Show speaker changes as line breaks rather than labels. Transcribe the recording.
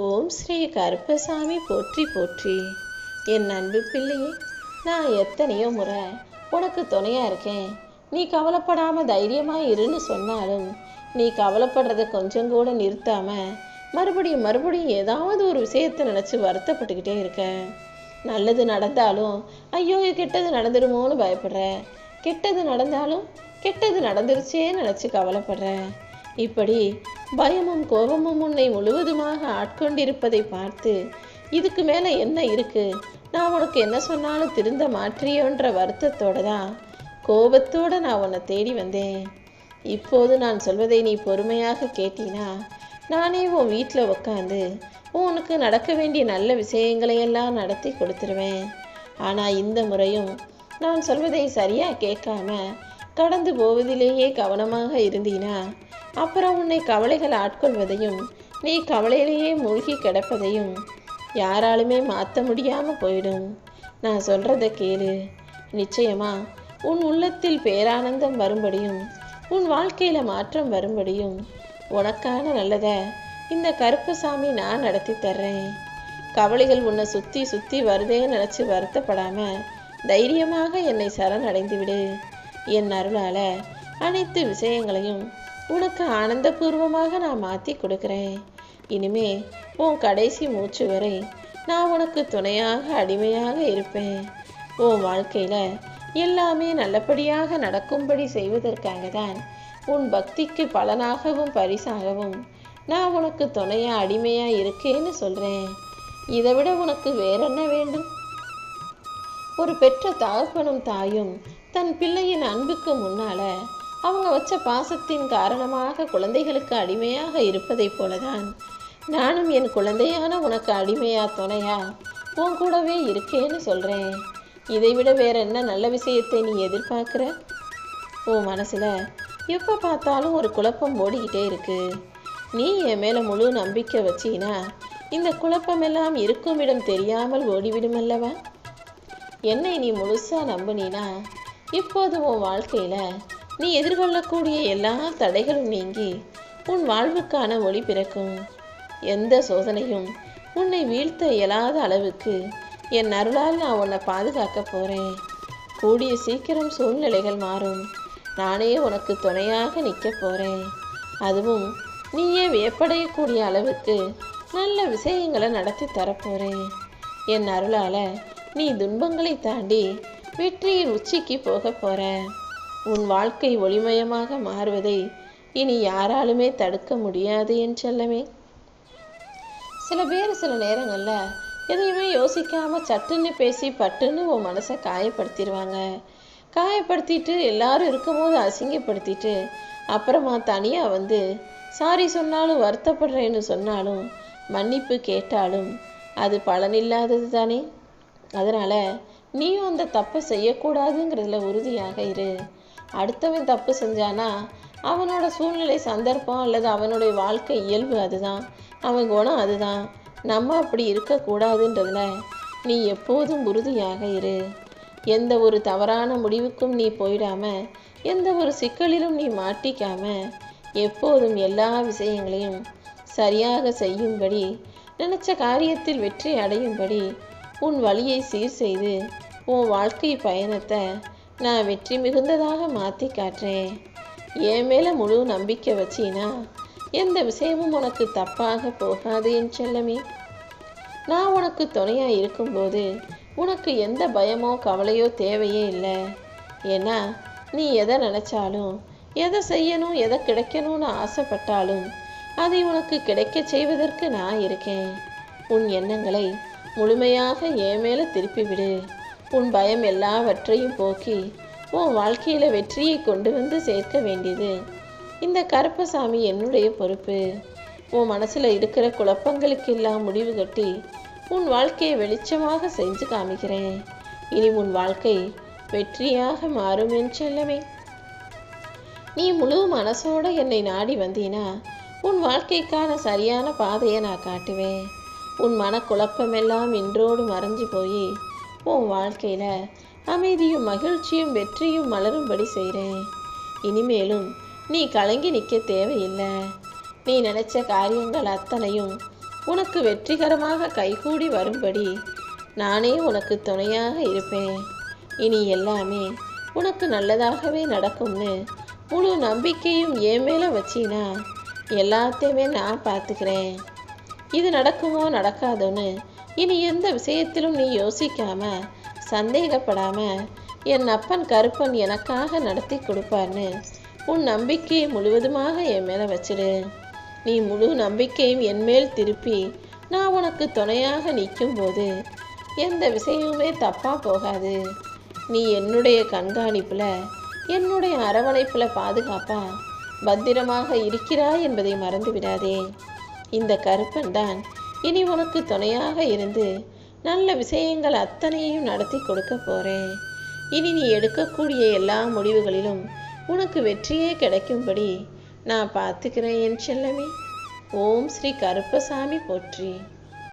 ஓம் ஸ்ரீ கருப்பசாமி போற்றி போற்றி. என் அன்பு பிள்ளையே நான் எத்தனையோ முறை உனக்கு துணையாக இருக்கேன். நீ கவலைப்படாமல் தைரியமாக இருன்னு சொன்னாலும் நீ கவலைப்படுறத கொஞ்சம் கூட நிறுத்தாமல் மறுபடியும் மறுபடியும் ஏதாவது ஒரு விஷயத்தை நினச்சி வருத்தப்பட்டுக்கிட்டே இருக்க. நல்லது நடந்தாலும் ஐயோ கெட்டது நடந்துருமோன்னு பயப்படுற. கெட்டது நடந்தாலும் கெட்டது நடந்துருச்சேன்னு நினச்சி கவலைப்படுற. இப்படி பயமும் கோபமும் உன்னை முழுவதுமாக ஆட்கொண்டிருப்பதை பார்த்து இதுக்கு மேலே என்ன இருக்கு? நான் உனக்கு என்ன சொன்னாலும் திருந்த மாற்றியோன்ற வருத்தத்தோட தான் கோபத்தோடு நான் உன்னை தேடி வந்தேன். இப்போது நான் சொல்வதை நீ பொறுமையாக கேட்டினா? நானே உன் வீட்டில் உட்காந்து உனக்கு நடக்க வேண்டிய நல்ல விஷயங்களையெல்லாம் நடத்தி கொடுத்துருவேன். ஆனால் இந்த முறையும் நான் சொல்வதை சரியாக கேட்காம கடந்து போவதிலேயே கவனமாக இருந்தீனா? அப்புறம் உன்னை கவலைகள் ஆட்கொள்வதையும் நீ கவலையிலேயே மூழ்கி கிடப்பதையும் யாராலுமே மாற்ற முடியாமல் போயிடும். நான் சொல்கிறத கேளு. நிச்சயமா உன் உள்ளத்தில் பேரானந்தம் வரும்படியும் உன் வாழ்க்கையில் மாற்றம் வரும்படியும் உனக்கான நல்லதை இந்த கருப்பசாமி நான் நடத்தி தர்றேன். கவலைகள் உன்னை சுற்றி சுற்றி வருதே நினச்சி வருத்தப்படாமல் தைரியமாக என்னை சரணடைந்து விடு. என் அருளால் அனைத்து விஷயங்களையும் உனக்கு ஆனந்தபூர்வமாக நான் மாற்றி கொடுக்குறேன். இனிமே உன் கடைசி மூச்சு வரை நான் உனக்கு துணையாக அடிமையாக இருப்பேன். உன் வாழ்க்கையில் எல்லாமே நல்லபடியாக நடக்கும்படி செய்வதற்காக தான் உன் பக்திக்கு பலனாகவும் பரிசாகவும் நான் உனக்கு துணையா அடிமையா இருக்கேன்னு சொல்கிறேன் இதை விட உனக்கு வேற என்ன வேண்டும்? ஒரு பெற்ற தகப்பனும் தாயும் தன் பிள்ளையின் அன்புக்கு முன்னால அவங்க வச்ச பாசத்தின் காரணமாக குழந்தைகளுக்கு அடிமையாக இருப்பதைப் போலதான். நானும் என் குழந்தையான உனக்கு அடிமையா துணையா? உன் கூடவே இருக்கேன்னு சொல்கிறேன் இதை விட வேற என்ன நல்ல விஷயத்தை நீ எதிர்பார்க்குற? உன் மனசில் எப்போ பார்த்தாலும் ஒரு குழப்பம் ஓடிக்கிட்டே இருக்கு. நீ என் மேலே முழு நம்பிக்கை வச்சினா இந்த குழப்பமெல்லாம் இருக்கும் இடம் தெரியாமல் ஓடிவிடும் அல்லவா? என்னை நீ முழுசாக நம்பினா இப்போது உன் வாழ்க்கையில் நீ எதிர்கொள்ளக்கூடிய எல்லா தடைகளும் நீங்கி உன் வாழ்வுக்கான ஒளி பிறக்கும். எந்த சோதனையும் உன்னை வீழ்த்த இயலாத அளவுக்கு என் அருளால் நான் உன்னை பாதுகாக்க போகிறேன் கூடிய சீக்கிரம் சூழ்நிலைகள் மாறும். நானே உனக்கு துணையாக நிற்க போகிறேன் அதுவும் நீயே வியப்படையக்கூடிய அளவுக்கு நல்ல விஷயங்களை நடத்தி தரப்போகிறேன் என் அருளால் நீ துன்பங்களை தாண்டி வெற்றியின் உச்சிக்கு போக போற. உன் வாழ்க்கை ஒளிமயமாக மாறுவதை இனி யாராலுமே தடுக்க முடியாது என் செல்லமே சில பேர் சில நேரங்களில் எதையுமே யோசிக்காம சட்டுன்னு பேசி பட்டுன்னு உன் மனசை காயப்படுத்திடுவாங்க காயப்படுத்திட்டு எல்லாரும் இருக்கும்போது அசிங்கப்படுத்திட்டு அப்புறமா தனியாக வந்து சாரி சொன்னாலும் வருத்தப்படுறேன்னு சொன்னாலும் மன்னிப்பு கேட்டாலும் அது பலனில்லாதது தானே? அதனால் நீயும் அந்த தப்பை செய்யக்கூடாதுங்கிறதுல உறுதியாக இரு. அடுத்தவன் தப்பு செஞ்சானா அவனோட சூழ்நிலை சந்தர்ப்பம் அல்லது அவனுடைய வாழ்க்கை இயல்பு அதுதான். அவன் குணம் அதுதான். நம்ம அப்படி இருக்கக்கூடாதுன்றதுல நீ எப்போதும் உறுதியாக இரு. எந்த ஒரு தவறான முடிவுக்கும் நீ போயிடாம எந்த ஒரு சிக்கலிலும் நீ மாட்டிக்காம எப்போதும் எல்லா விஷயங்களையும் சரியாக செய்யும்படி நினைச்ச காரியத்தில் வெற்றி அடையும்படி உன் வழியை சீர் செய்து உன் வாழ்க்கை பயணத்தை நான் வெற்றி மிகுந்ததாக மாற்றி காட்டுறேன் என் மேலே முழு நம்பிக்கை வச்சினா எந்த விஷயமும் உனக்கு தப்பாக போகாது என் செல்லமே. நான் உனக்கு துணையாக இருக்கும்போது உனக்கு எந்த பயமோ கவலையோ தேவையே இல்லை. ஏன்னா நீ எதை நினச்சாலும் எதை செய்யணும் எதை கிடைக்கணும்னு ஆசைப்பட்டாலும் அதை உனக்கு கிடைக்க செய்வதற்கு நான் இருக்கேன். உன் எண்ணங்களை முழுமையாக என் மேலே திருப்பி விடு உன் பயம் எல்லாவற்றையும் போக்கி உன் வாழ்க்கையில வெற்றியை கொண்டு வந்து சேர்க்க வேண்டியது. இந்த கருப்பசாமி என்னுடைய பொறுப்பு. உன் மனசுல இருக்கிற குழப்பங்களுக்கெல்லாம் முடிவு கட்டி உன் வாழ்க்கையை வெளிச்சமாக செஞ்சு காமிக்கிறேன். இனி உன் வாழ்க்கை வெற்றியாக மாறும் என் செல்லமே. நீ முழு மனசோட என்னை நாடி வந்தீனா உன் வாழ்க்கைக்கான சரியான பாதையை நான் காட்டுவேன். உன் மனக்குழப்பமெல்லாம் இன்றோடு மறைஞ்சு போய் உன் வாழ்க்கையில். அமைதியும் மகிழ்ச்சியும் வெற்றியும் மலரும்படி செய்கிறேன் இனிமேலும் நீ கலங்கி நிற்க தேவையில்லை. நீ நினைச்ச காரியங்கள் அத்தனையும் உனக்கு வெற்றிகரமாக கைகூடி வரும்படி நானே உனக்கு துணையாக இருப்பேன். இனி எல்லாமே உனக்கு நல்லதாகவே நடக்கும்னு முழு நம்பிக்கையும் என் மேலே வச்சினா எல்லாத்தையுமே நான் பார்த்துக்கிறேன். இது நடக்குமோ நடக்காதோன்னு இனி எந்த விஷயத்திலும் நீ யோசிக்காம சந்தேகப்படாம என் அப்பன் கருப்பன் எனக்காக நடத்தி கொடுப்பார்னு உன் நம்பிக்கையை முழுவதுமாக என் மேலே வச்சிடு நீ முழு நம்பிக்கையும் என் மேல் திருப்பி நான் உனக்கு துணையாக நிற்கும்போது எந்த விஷயமுமே தப்பாக போகாது. நீ என்னுடைய கண்காணிப்பில் என்னுடைய அரவணைப்பில் பாதுகாப்பா பத்திரமாக இருக்கிறாய் என்பதை மறந்து விடாதே இந்த கருப்பன் தான் இனி உனக்கு துணையாக இருந்து நல்ல விஷயங்கள் அத்தனையும் நடத்தி கொடுக்க போகிறேன் இனி நீ எடுக்கக்கூடிய எல்லா முடிவுகளிலும் உனக்கு வெற்றியே கிடைக்கும்படி நான் பார்த்துக்கிறேன் என் செல்லமே. ஓம் ஸ்ரீ கருப்பசாமி போற்றி.